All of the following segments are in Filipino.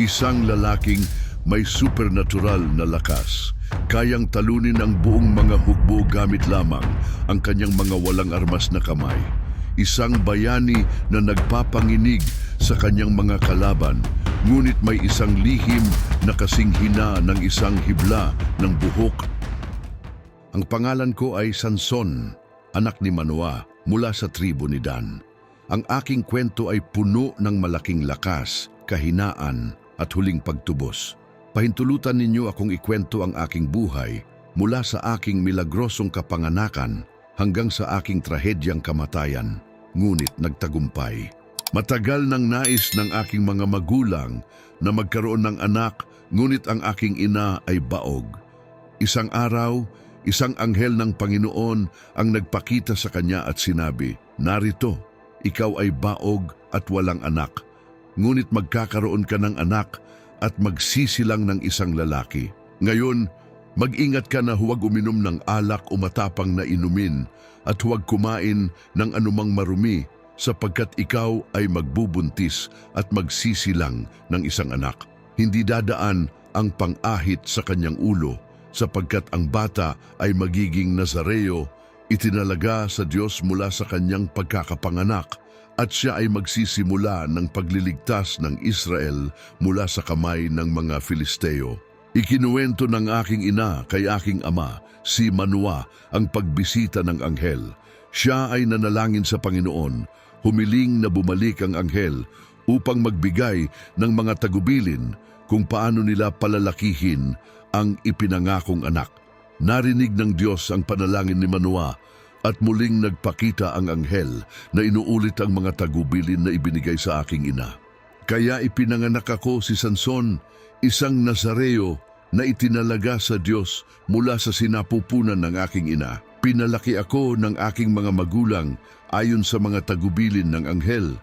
Isang lalaking may supernatural na lakas. Kayang talunin ang buong mga hukbo gamit lamang ang kanyang mga walang armas na kamay. Isang bayani na nagpapanginig sa kanyang mga kalaban, ngunit may isang lihim na kasing hina ng isang hibla ng buhok ang pangalan ko ay Sanson, anak ni Manoa, mula sa tribo ni Dan. Ang aking kwento ay puno ng malaking lakas, kahinaan at huling pagtubos. Pahintulutan ninyo akong ikwento ang aking buhay mula sa aking milagrosong kapanganakan hanggang sa aking trahedyang kamatayan, ngunit nagtagumpay. Matagal nang nais ng aking mga magulang na magkaroon ng anak, ngunit ang aking ina ay baog. Isang araw, isang anghel ng Panginoon ang nagpakita sa kanya at sinabi, Narito, ikaw ay baog at walang anak. Ngunit magkakaroon ka ng anak at magsisilang ng isang lalaki. Ngayon, mag-ingat ka na huwag uminom ng alak o matapang na inumin at huwag kumain ng anumang marumi sapagkat ikaw ay magbubuntis at magsisilang ng isang anak. Hindi dadaan ang pang-ahit sa kanyang ulo sapagkat ang bata ay magiging Nazareo, itinalaga sa Diyos mula sa kanyang pagkakapanganak at siya ay magsisimula ng pagliligtas ng Israel mula sa kamay ng mga Filisteo. Ikinuwento ng aking ina kay aking ama, si Manoa, ang pagbisita ng anghel. Siya ay nanalangin sa Panginoon, humiling na bumalik ang anghel upang magbigay ng mga tagubilin kung paano nila palalakihin ang ipinangakong anak. Narinig ng Diyos ang panalangin ni Manoa at muling nagpakita ang anghel na inuulit ang mga tagubilin na ibinigay sa aking ina. Kaya ipinanganak ako si Sanson, isang Nazareo na itinalaga sa Diyos mula sa sinapupunan ng aking ina. Pinalaki ako ng aking mga magulang ayon sa mga tagubilin ng anghel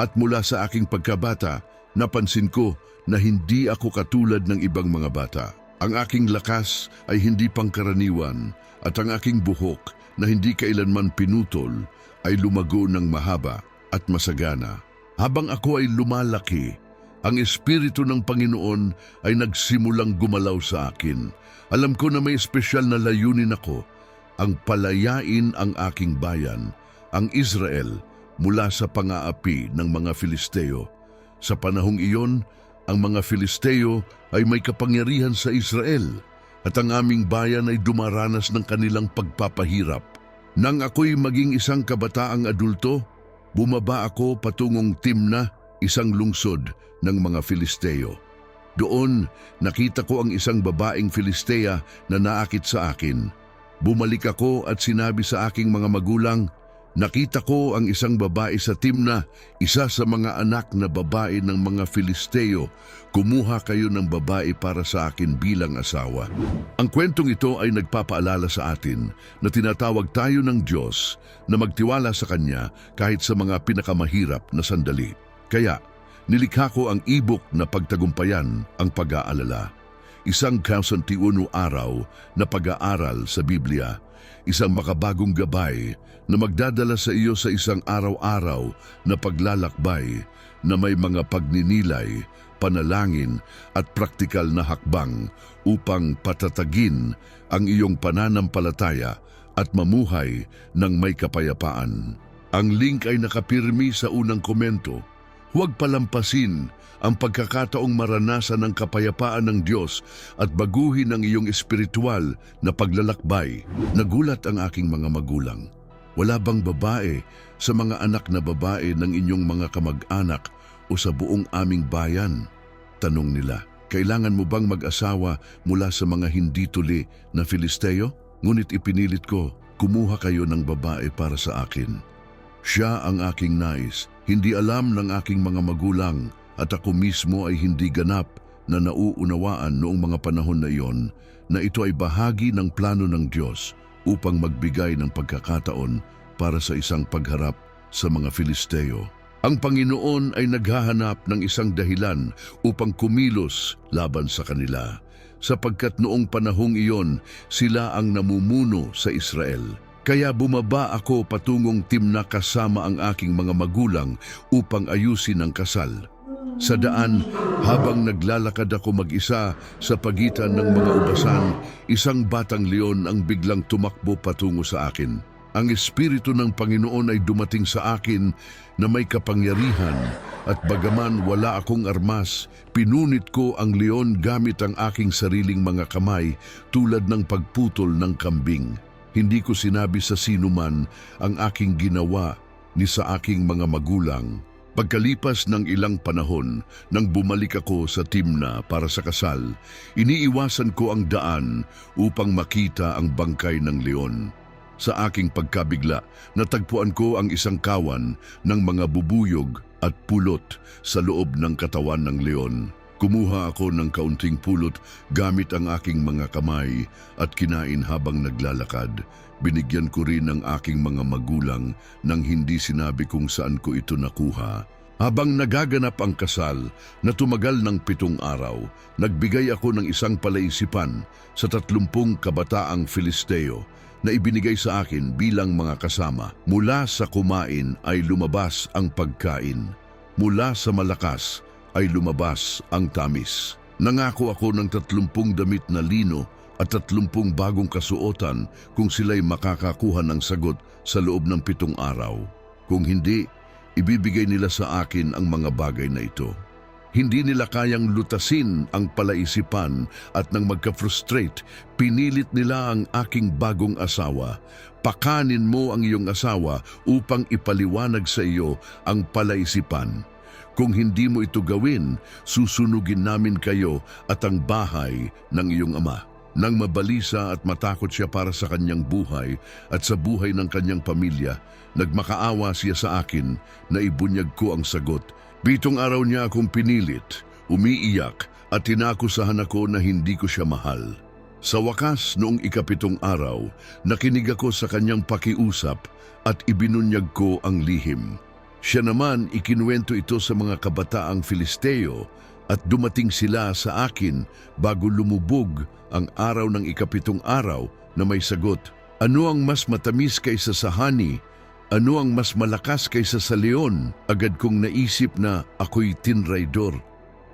at mula sa aking pagkabata, napansin ko na hindi ako katulad ng ibang mga bata. Ang aking lakas ay hindi pangkaraniwan at ang aking buhok na hindi kailanman pinutol ay lumago ng mahaba at masagana. Habang ako ay lumalaki, ang Espiritu ng Panginoon ay nagsimulang gumalaw sa akin. Alam ko na may espesyal na layunin ako, ang palayain ang aking bayan, ang Israel, mula sa pangaapi ng mga Filisteo. Sa panahong iyon, ang mga Filisteo ay may kapangyarihan sa Israel at ang aming bayan ay dumaranas ng kanilang pagpapahirap. Nang ako'y maging isang kabataang adulto, bumaba ako patungong Timna, isang lungsod ng mga Filisteo. Doon, nakita ko ang isang babaeng Filistea na naakit sa akin. Bumalik ako at sinabi sa aking mga magulang, Nakita ko ang isang babae sa Timna, isa sa mga anak na babae ng mga Filisteo. Kumuha kayo ng babae para sa akin bilang asawa. Ang kwentong ito ay nagpapaalala sa atin na tinatawag tayo ng Diyos na magtiwala sa Kanya kahit sa mga pinakamahirap na sandali. Kaya, nilikha ko ang ibok na pagtagumpayan ang pag-aalala. Isang kasantiuno araw na pag-aaral sa Biblia, isang makabagong gabay na magdadala sa iyo sa isang araw-araw na paglalakbay na may mga pagninilay, panalangin at praktikal na hakbang upang patatagin ang iyong pananampalataya at mamuhay ng may kapayapaan. Ang link ay nakapirmi sa unang komento. Huwag palampasin ang pagkakataong maranasan ng kapayapaan ng Diyos at baguhin ang iyong espiritual na paglalakbay. Nagulat ang aking mga magulang. Wala bang babae sa mga anak na babae ng inyong mga kamag-anak o sa buong aming bayan? Tanong nila. Kailangan mo bang mag-asawa mula sa mga hindi tuli na Filisteo? Ngunit ipinilit ko, kumuha kayo ng babae para sa akin. Siya ang aking nais, hindi alam ng aking mga magulang at ako mismo ay hindi ganap na nauunawaan noong mga panahon na iyon na ito ay bahagi ng plano ng Diyos upang magbigay ng pagkakataon para sa isang pagharap sa mga Filisteo. Ang Panginoon ay naghahanap ng isang dahilan upang kumilos laban sa kanila, sapagkat noong panahong iyon sila ang namumuno sa Israel. Kaya bumaba ako patungong Timna kasama ang aking mga magulang upang ayusin ang kasal. Sa daan, habang naglalakad ako mag-isa sa pagitan ng mga ubasan, isang batang leon ang biglang tumakbo patungo sa akin. Ang Espiritu ng Panginoon ay dumating sa akin na may kapangyarihan at bagaman wala akong armas, pinunit ko ang leon gamit ang aking sariling mga kamay tulad ng pagputol ng kambing. Hindi ko sinabi sa sino man ang aking ginawa ni sa aking mga magulang. Pagkalipas ng ilang panahon, nang bumalik ako sa Timna para sa kasal, iniiwasan ko ang daan upang makita ang bangkay ng leon. Sa aking pagkabigla, natagpuan ko ang isang kawan ng mga bubuyog at pulot sa loob ng katawan ng leon. Kumuha ako ng kaunting pulot gamit ang aking mga kamay at kinain habang naglalakad. Binigyan ko rin ng aking mga magulang nang hindi sinabi kung saan ko ito nakuha. Habang nagaganap ang kasal na tumagal ng pitong araw, nagbigay ako ng isang palaisipan sa tatlumpung kabataang Filisteo na ibinigay sa akin bilang mga kasama. Mula sa kumain ay lumabas ang pagkain. Mula sa malakas ay lumabas ang tamis. Nangako ako ng tatlumpung damit na lino at tatlumpung bagong kasuotan kung sila'y makakakuha ng sagot sa loob ng pitong araw. Kung hindi, ibibigay nila sa akin ang mga bagay na ito. Hindi nila kayang lutasin ang palaisipan at nang magka-frustrate, pinilit nila ang aking bagong asawa. Pakanin mo ang iyong asawa upang ipaliwanag sa iyo ang palaisipan. Kung hindi mo ito gawin, susunugin namin kayo at ang bahay ng iyong ama. Nang mabalisa at matakot siya para sa kanyang buhay at sa buhay ng kanyang pamilya, nagmakaawa siya sa akin na ibunyag ko ang sagot. Pitong araw niya akong pinilit, umiiyak at tinakusahan ako na hindi ko siya mahal. Sa wakas noong ikapitong araw, nakinig ako sa kanyang pakiusap at ibinunyag ko ang lihim. Siya naman ikinuwento ito sa mga kabataang Filisteo at dumating sila sa akin bago lumubog ang araw ng ikapitong araw na may sagot. Ano ang mas matamis kaysa sa honey? Ano ang mas malakas kaysa sa leon? Agad kong naisip na ako'y tinraidor.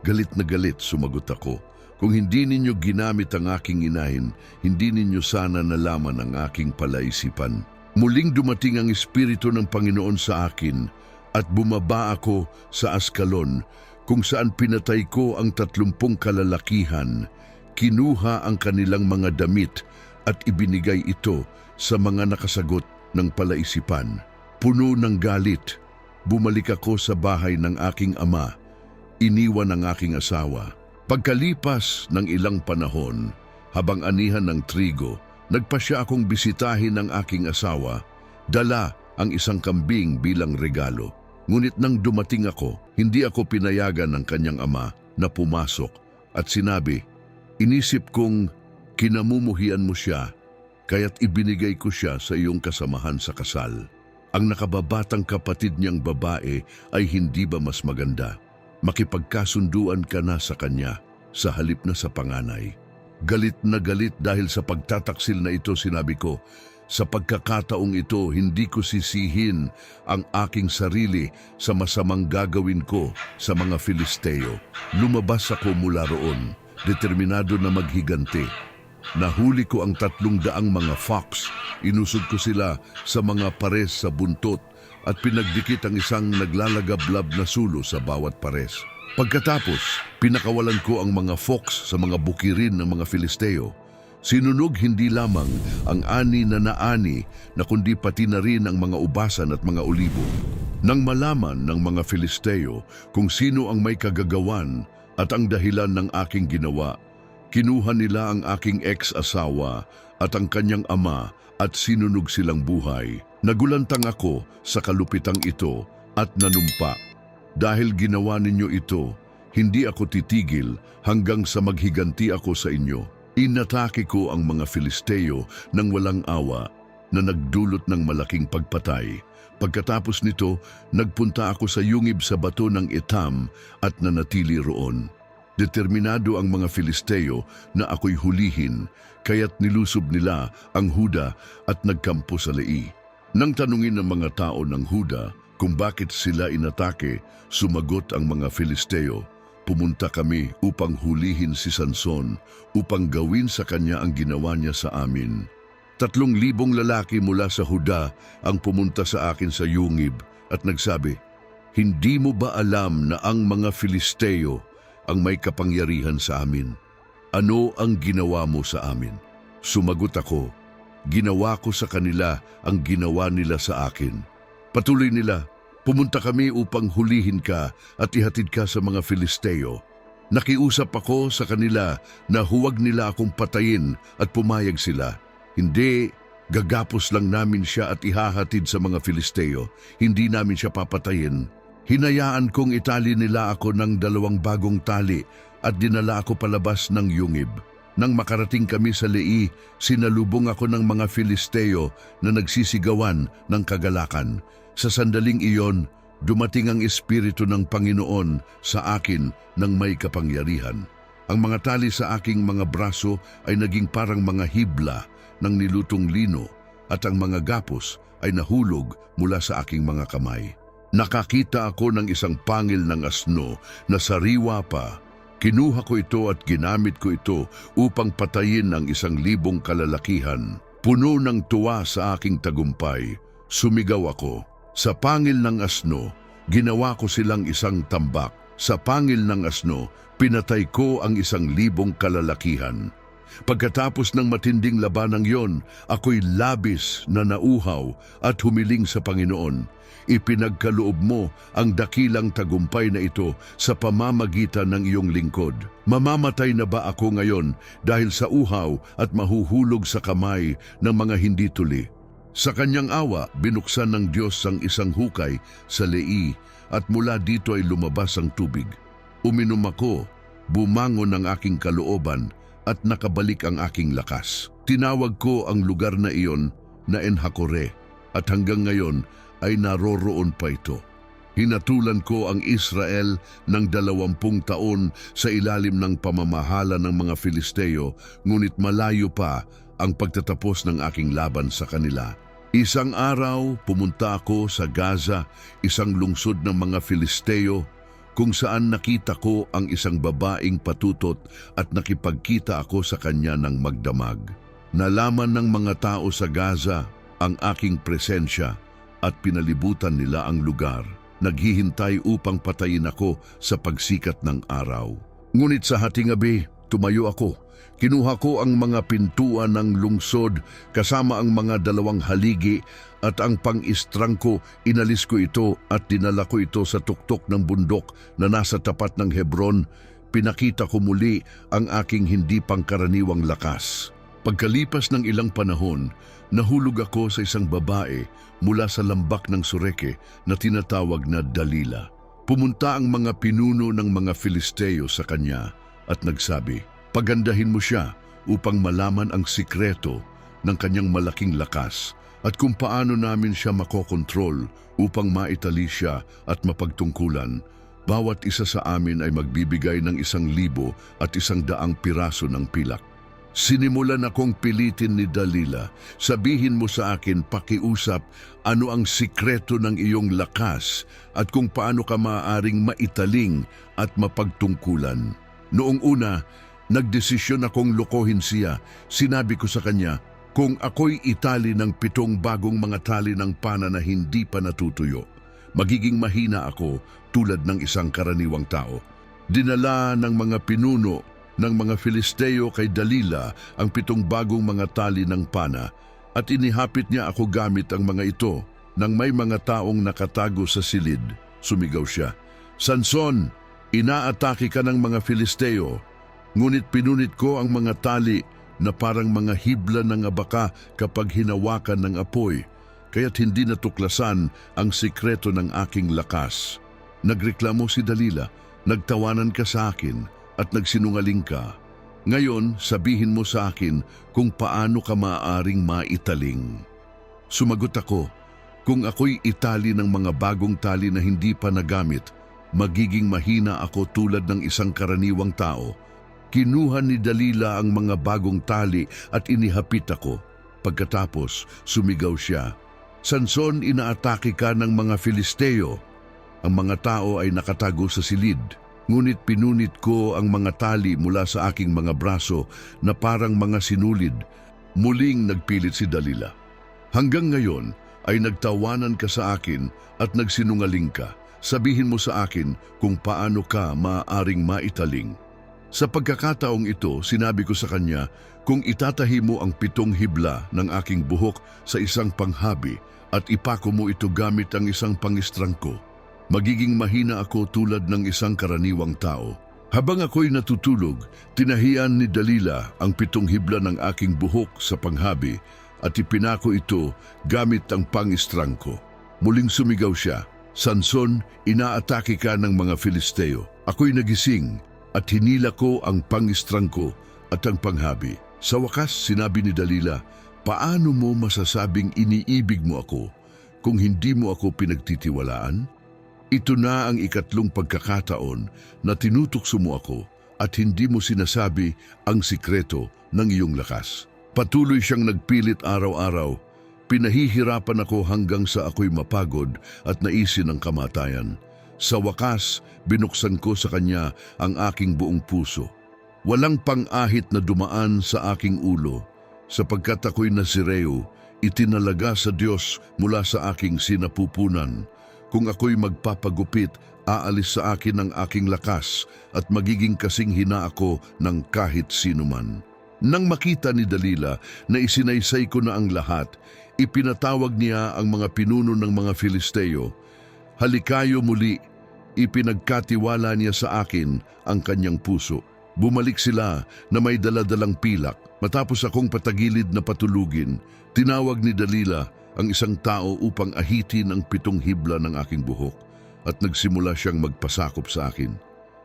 Galit na galit, sumagot ako. Kung hindi ninyo ginamit ang aking inahin, hindi ninyo sana nalaman ang aking palaisipan. Muling dumating ang Espiritu ng Panginoon sa akin at bumaba ako sa Askalon kung saan pinatay ko ang tatlumpung kalalakihan, kinuha ang kanilang mga damit at ibinigay ito sa mga nakasagot ng palaisipan. Puno ng galit, bumalik ako sa bahay ng aking ama, iniwan ang aking asawa. Pagkalipas ng ilang panahon, habang anihan ng trigo, nagpasya akong bisitahin ng aking asawa, dala ang isang kambing bilang regalo. Ngunit nang dumating ako, hindi ako pinayagan ng kanyang ama na pumasok at sinabi, Inisip kong kinamumuhian mo siya, kaya't ibinigay ko siya sa iyong kasamahan sa kasal. Ang nakababatang kapatid niyang babae ay hindi ba mas maganda? Makipagkasunduan ka na sa kanya sa halip na sa panganay. Galit na galit dahil sa pagtataksil na ito sinabi ko, sa pagkakataong ito, hindi ko sisihin ang aking sarili sa masamang gagawin ko sa mga Filisteo. Lumabas ako mula roon, determinado na maghiganti. Nahuli ko ang tatlong daang mga fox, inusog ko sila sa mga pares sa buntot at pinagdikit ang isang naglalagablab na sulo sa bawat pares. Pagkatapos, pinakawalan ko ang mga fox sa mga bukirin ng mga Filisteo. Sinunog hindi lamang ang ani na naani na kundi pati na rin ang mga ubasan at mga olibo. Nang malaman ng mga Filisteo kung sino ang may kagagawan at ang dahilan ng aking ginawa, kinuha nila ang aking ex-asawa at ang kanyang ama at sinunog silang buhay. Nagulantang ako sa kalupitang ito at nanumpa. Dahil ginawa ninyo ito, hindi ako titigil hanggang sa maghiganti ako sa inyo. Inatake ko ang mga Filisteo ng walang awa na nagdulot ng malaking pagpatay. Pagkatapos nito, nagpunta ako sa yungib sa bato ng Etam at nanatili roon. Determinado ang mga Filisteo na ako'y hulihin, kaya't nilusob nila ang Huda at nagkampo sa Lei. Nang tanungin ng mga tao ng Huda kung bakit sila inatake, sumagot ang mga Filisteo, pumunta kami upang hulihin si Sanson, upang gawin sa kanya ang ginawa niya sa amin. Tatlong libong lalaki mula sa Huda ang pumunta sa akin sa Yungib at nagsabi, Hindi mo ba alam na ang mga Filisteo ang may kapangyarihan sa amin? Ano ang ginawa mo sa amin? Sumagot ako, Ginawa ko sa kanila ang ginawa nila sa akin. Patuloy nila, pumunta kami upang hulihin ka at ihatid ka sa mga Filisteo. Nakiusap ako sa kanila na huwag nila akong patayin at pumayag sila. Hindi, gagapos lang namin siya at ihahatid sa mga Filisteo. Hindi namin siya papatayin. Hinayaan kong itali nila ako ng dalawang bagong tali at dinala ako palabas ng yungib. Nang makarating kami sa Lei, sinalubong ako ng mga Filisteo na nagsisigawan ng kagalakan. Sa sandaling iyon, dumating ang Espiritu ng Panginoon sa akin ng may kapangyarihan. Ang mga tali sa aking mga braso ay naging parang mga hibla ng nilutong lino at ang mga gapos ay nahulog mula sa aking mga kamay. Nakakita ako ng isang pangil ng asno na sariwa pa Kinuha ko ito at ginamit ko ito upang patayin ang isang libong kalalakihan. Puno ng tuwa sa aking tagumpay, sumigaw ako. Sa pangil ng asno, ginawa ko silang isang tambak. Sa pangil ng asno, pinatay ko ang isang libong kalalakihan. Pagkatapos ng matinding labanang yon, ako'y labis na nauhaw at humiling sa Panginoon ipinagkaloob mo ang dakilang tagumpay na ito sa pamamagitan ng iyong lingkod. Mamamatay na ba ako ngayon dahil sa uhaw at mahuhulog sa kamay ng mga hindi tuli? Sa kanyang awa, binuksan ng Diyos ang isang hukay sa lei at mula dito ay lumabas ang tubig. Uminom ako, bumangon ang aking kalooban at nakabalik ang aking lakas. Tinawag ko ang lugar na iyon na Enhakore at hanggang ngayon ay naroroon pa ito. Hinatulan ko ang Israel ng dalawampung taon sa ilalim ng pamamahala ng mga Filisteo, ngunit malayo pa ang pagtatapos ng aking laban sa kanila. Isang araw, pumunta ako sa Gaza, isang lungsod ng mga Filisteo, kung saan nakita ko ang isang babaeng patutot at nakipagkita ako sa kanya ng magdamag. Nalaman ng mga tao sa Gaza ang aking presensya at pinalibutan nila ang lugar. Naghihintay upang patayin ako sa pagsikat ng araw. Ngunit sa hating gabi, tumayo ako. Kinuha ko ang mga pintuan ng lungsod kasama ang mga dalawang haligi at ang pang-istrang ko, inalis ko ito at dinala ko ito sa tuktok ng bundok na nasa tapat ng Hebron. Pinakita ko muli ang aking hindi pangkaraniwang lakas. Pagkalipas ng ilang panahon, nahulog ako sa isang babae mula sa lambak ng Sureke na tinatawag na Dalila. Pumunta ang mga pinuno ng mga Filisteo sa kanya at nagsabi, Pagandahin mo siya upang malaman ang sikreto ng kanyang malaking lakas at kung paano namin siya makokontrol upang maitali siya at mapagtungkulan. Bawat isa sa amin ay magbibigay ng isang libo at isang daang piraso ng pilak. Sinimulan akong pilitin ni Dalila, sabihin mo sa akin pakiusap ano ang sikreto ng iyong lakas at kung paano ka maaaring maitaling at mapagtungkulan. Noong una, nagdesisyon akong lokohin siya. Sinabi ko sa kanya, kung ako'y itali ng pitong bagong mga tali ng pana na hindi pa natutuyo, magiging mahina ako tulad ng isang karaniwang tao. Dinala ng mga pinuno ng mga Filisteo kay Dalila ang pitong bagong mga tali ng pana at inihapit niya ako gamit ang mga ito nang may mga taong nakatago sa silid. Sumigaw siya, Sanson, inaatake ka ng mga Filisteo, ngunit pinunit ko ang mga tali na parang mga hibla ng abaka kapag hinawakan ng apoy, kaya't hindi natuklasan ang sikreto ng aking lakas. Nagreklamo si Dalila, nagtawanan ka sa akin, at nagsinungaling ka. Ngayon, sabihin mo sa akin kung paano ka maaaring maitaling. Sumagot ako, kung ako'y itali ng mga bagong tali na hindi pa nagamit, magiging mahina ako tulad ng isang karaniwang tao. Kinuha ni Dalila ang mga bagong tali at inihapit ako. Pagkatapos, sumigaw siya, Sanson, inaatake ka ng mga Filisteo. Ang mga tao ay nakatago sa silid. Ngunit pinunit ko ang mga tali mula sa aking mga braso na parang mga sinulid. Muling nagpilit si Dalila. Hanggang ngayon ay nagtawanan ka sa akin at nagsinungaling ka. Sabihin mo sa akin kung paano ka maaaring maitaling. Sa pagkakataong ito, sinabi ko sa kanya, kung itatahi mo ang pitong hibla ng aking buhok sa isang panghabi at ipako mo ito gamit ang isang pangistrangko, magiging mahina ako tulad ng isang karaniwang tao. Habang ako'y natutulog, tinahian ni Dalila ang pitong hibla ng aking buhok sa panghabi at ipinako ito gamit ang pangistrangko. Muling sumigaw siya, Sanson, inaatake ka ng mga Filisteo. Ako'y nagising at hinila ko ang pangistrangko at ang panghabi. Sa wakas, sinabi ni Dalila, paano mo masasabing iniibig mo ako kung hindi mo ako pinagtitiwalaan? Ito na ang ikatlong pagkakataon na tinutukso mo ako at hindi mo sinasabi ang sikreto ng iyong lakas. Patuloy siyang nagpilit araw-araw. Pinahihirapan ako hanggang sa ako'y mapagod at naisin ang kamatayan. Sa wakas, binuksan ko sa kanya ang aking buong puso. Walang pang-ahit na dumaan sa aking ulo, sapagkat ako'y nasireo, itinalaga sa Diyos mula sa aking sinapupunan. Kung ako'y magpapagupit, aalis sa akin ang aking lakas at magiging kasing hina ako ng kahit sinuman. Nang makita ni Dalila na isinaysay ko na ang lahat, ipinatawag niya ang mga pinuno ng mga Filisteo. Halikayo muli, ipinagkatiwala niya sa akin ang kanyang puso. Bumalik sila na may daladalang pilak. Matapos akong patagilid na patulugin, tinawag ni Dalila ang isang tao upang ahitin ang pitong hibla ng aking buhok at nagsimula siyang magpasakop sa akin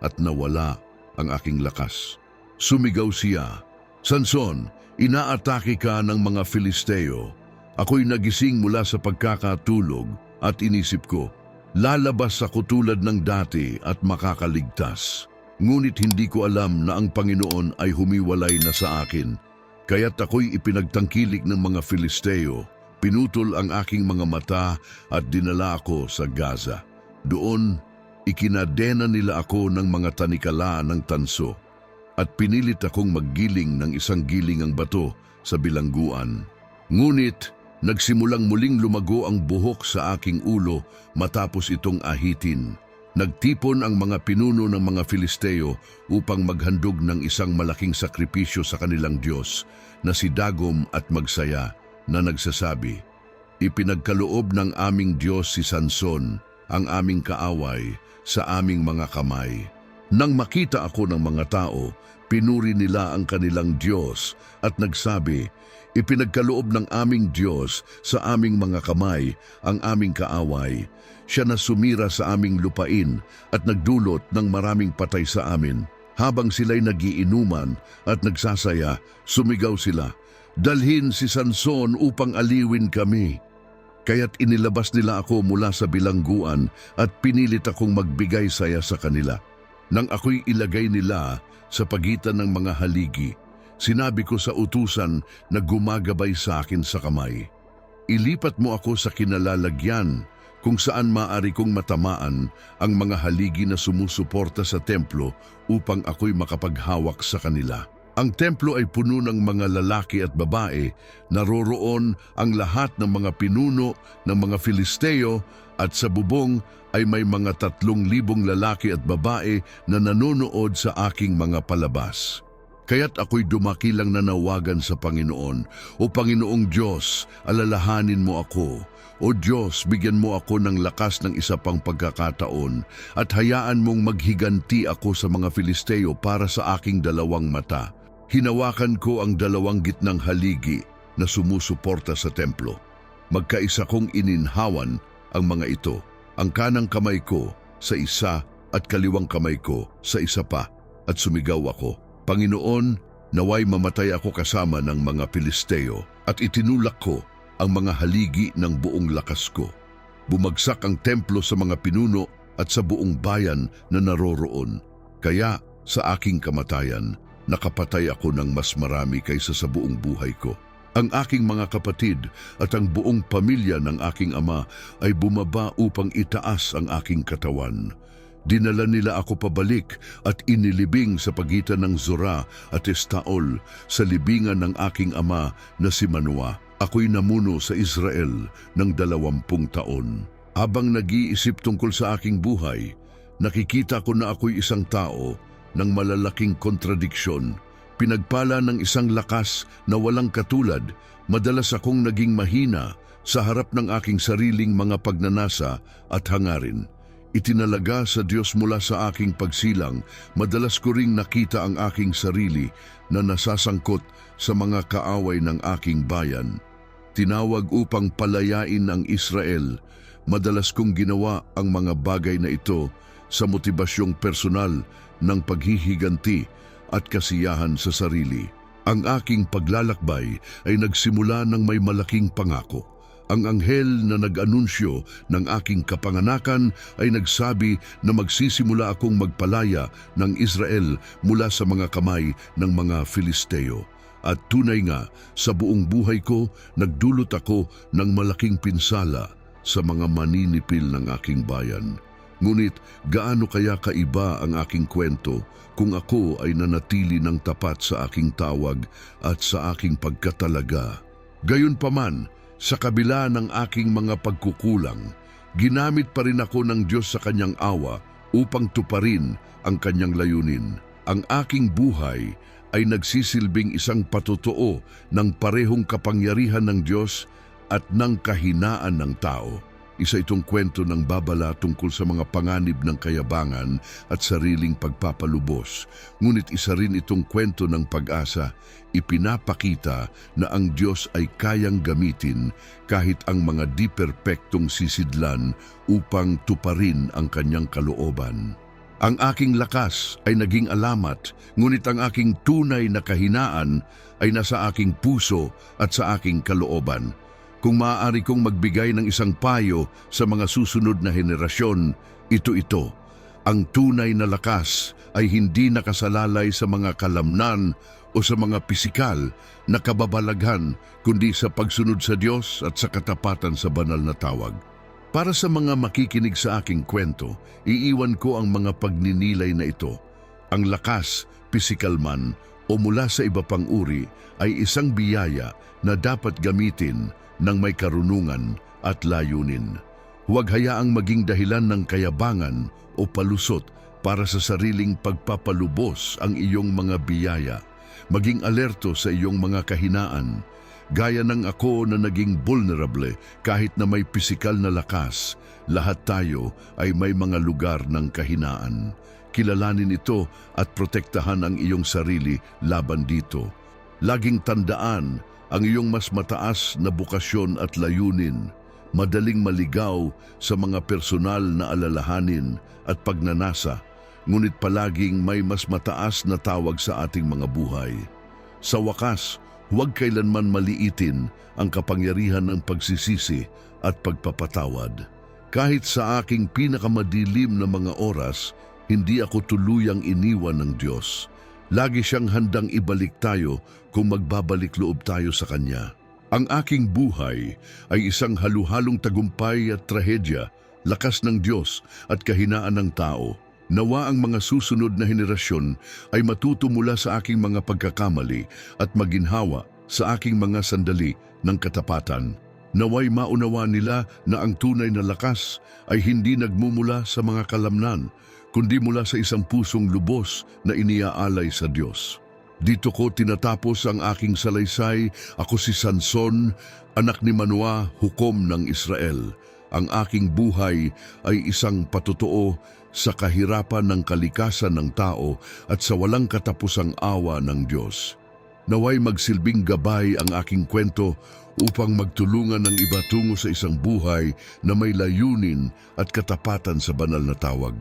at nawala ang aking lakas. Sumigaw siya, Sanson, inaatake ka ng mga Filisteo. Ako'y nagising mula sa pagkakatulog at inisip ko, lalabas ako tulad ng dati at makakaligtas. Ngunit hindi ko alam na ang Panginoon ay humiwalay na sa akin. Kaya't ako'y ipinagtangkilik ng mga Filisteo, pinutol ang aking mga mata at dinala ako sa Gaza. Doon, ikinadena nila ako ng mga tanikala ng tanso at pinilit akong maggiling ng isang giling ang bato sa bilangguan. Ngunit, nagsimulang muling lumago ang buhok sa aking ulo matapos itong ahitin. Nagtipon ang mga pinuno ng mga Filisteo upang maghandog ng isang malaking sakripisyo sa kanilang Diyos na si Dagom at Magsaya na nagsasabi, Ipinagkaloob ng aming Diyos si Sanson, ang aming kaaway, sa aming mga kamay. Nang makita ako ng mga tao, pinuri nila ang kanilang Diyos at nagsabi, Ipinagkaloob ng aming Diyos sa aming mga kamay ang aming kaaway. Siya na sumira sa aming lupain at nagdulot ng maraming patay sa amin. Habang sila'y nagiinuman at nagsasaya, sumigaw sila, Dalhin si Sanson upang aliwin kami. Kaya't inilabas nila ako mula sa bilangguan at pinilit akong magbigay saya sa kanila. Nang ako'y ilagay nila sa pagitan ng mga haligi, sinabi ko sa utusan na gumagabay sa akin sa kamay, Ilipat mo ako sa kinalalagyan kung saan maaari kong matamaan ang mga haligi na sumusuporta sa templo upang ako'y makapaghawak sa kanila. Ang templo ay puno ng mga lalaki at babae, naroroon ang lahat ng mga pinuno ng mga Filisteo at sa bubong ay may mga tatlong libong lalaki at babae na nanonood sa aking mga palabas. Kaya't ako'y dumakilang nanawagan sa Panginoon, O Panginoong Diyos, alalahanin mo ako. O Diyos, bigyan mo ako ng lakas ng isa pang pagkakataon at hayaan mong maghiganti ako sa mga Filisteo para sa aking dalawang mata. Hinawakan ko ang dalawang gitnang haligi na sumusuporta sa templo. Magkaisa kong ininhawan ang mga ito, ang kanang kamay ko sa isa at kaliwang kamay ko sa isa pa at sumigaw ako, Panginoon, naway mamatay ako kasama ng mga Pilisteo at itinulak ko ang mga haligi ng buong lakas ko. Bumagsak ang templo sa mga pinuno at sa buong bayan na naroroon. Kaya sa aking kamatayan, nakapatay ako ng mas marami kaysa sa buong buhay ko. Ang aking mga kapatid at ang buong pamilya ng aking ama ay bumaba upang itaas ang aking katawan. Dinala nila ako pabalik at inilibing sa pagitan ng Zora at Estaol sa libingan ng aking ama na si Manoah. Ako'y namuno sa Israel ng dalawampung taon. Habang nag-iisip tungkol sa aking buhay, nakikita ko na ako'y isang tao ng malalaking kontradiksyon. Pinagpala ng isang lakas na walang katulad, madalas akong naging mahina sa harap ng aking sariling mga pagnanasa at hangarin. Itinalaga sa Diyos mula sa aking pagsilang, madalas ko ring nakita ang aking sarili na nasasangkot sa mga kaaway ng aking bayan. Tinawag upang palayain ang Israel, madalas kong ginawa ang mga bagay na ito sa motibasyong personal ng paghihiganti at kasiyahan sa sarili. Ang aking paglalakbay ay nagsimula ng may malaking pangako. Ang anghel na nag-anunsyo ng aking kapanganakan ay nagsabi na magsisimula akong magpalaya ng Israel mula sa mga kamay ng mga Filisteo. At tunay nga, sa buong buhay ko, nagdulot ako ng malaking pinsala sa mga maninipil ng aking bayan. Ngunit gaano kaya kaiba ang aking kwento kung ako ay nanatili ng tapat sa aking tawag at sa aking pagkatalaga. Gayunpaman, sa kabila ng aking mga pagkukulang, ginamit pa rin ako ng Diyos sa kanyang awa upang tuparin ang kanyang layunin. Ang aking buhay ay nagsisilbing isang patotoo ng parehong kapangyarihan ng Diyos at ng kahinaan ng tao. Isa itong kwento ng babala tungkol sa mga panganib ng kayabangan at sariling pagpapalubos. Ngunit isa rin itong kwento ng pag-asa. Ipinapakita na ang Diyos ay kayang gamitin kahit ang mga di perpektong sisidlan upang tuparin ang kanyang kalooban. Ang aking lakas ay naging alamat, ngunit ang aking tunay na kahinaan ay nasa aking puso at sa aking kalooban. Kung maaari kong magbigay ng isang payo sa mga susunod na henerasyon, ito ito. Ang tunay na lakas ay hindi nakasalalay sa mga kalamnan o sa mga pisikal na kababalaghan, kundi sa pagsunod sa Diyos at sa katapatan sa banal na tawag. Para sa mga makikinig sa aking kwento, iiwan ko ang mga pagninilay na ito. Ang lakas, pisikal man o mula sa iba pang uri, ay isang biyaya na dapat gamitin ng may karunungan at layunin. Huwag hayaang maging dahilan ng kayabangan o palusot para sa sariling pagpapalubos ang iyong mga biyaya. Maging alerto sa iyong mga kahinaan. Gaya ng ako na naging vulnerable kahit na may pisikal na lakas, lahat tayo ay may mga lugar ng kahinaan. Kilalanin ito at protektahan ang iyong sarili laban dito. Laging tandaan ang iyong mas mataas na bukasyon at layunin, madaling maligaw sa mga personal na alalahanin at pagnanasa, ngunit palaging may mas mataas na tawag sa ating mga buhay. Sa wakas, huwag kailanman maliitin ang kapangyarihan ng pagsisisi at pagpapatawad. Kahit sa aking pinakamadilim na mga oras, hindi ako tuluyang iniwan ng Diyos. Lagi siyang handang ibalik tayo kung magbabalik loob tayo sa Kanya. Ang aking buhay ay isang haluhalong tagumpay at trahedya, lakas ng Diyos at kahinaan ng tao. Nawa ang mga susunod na henerasyon ay matuto mula sa aking mga pagkakamali at maginhawa sa aking mga sandali ng katapatan. Naway maunawa nila na ang tunay na lakas ay hindi nagmumula sa mga kalamnan, kundi mula sa isang pusong lubos na iniaalay sa Diyos. Dito ko tinatapos ang aking salaysay. Ako si Sanson, anak ni Manoah, hukom ng Israel. Ang aking buhay ay isang patotoo sa kahirapan ng kalikasan ng tao at sa walang katapusang awa ng Diyos. Naway magsilbing gabay ang aking kwento upang magtulungan ng iba tungo sa isang buhay na may layunin at katapatan sa banal na tawag.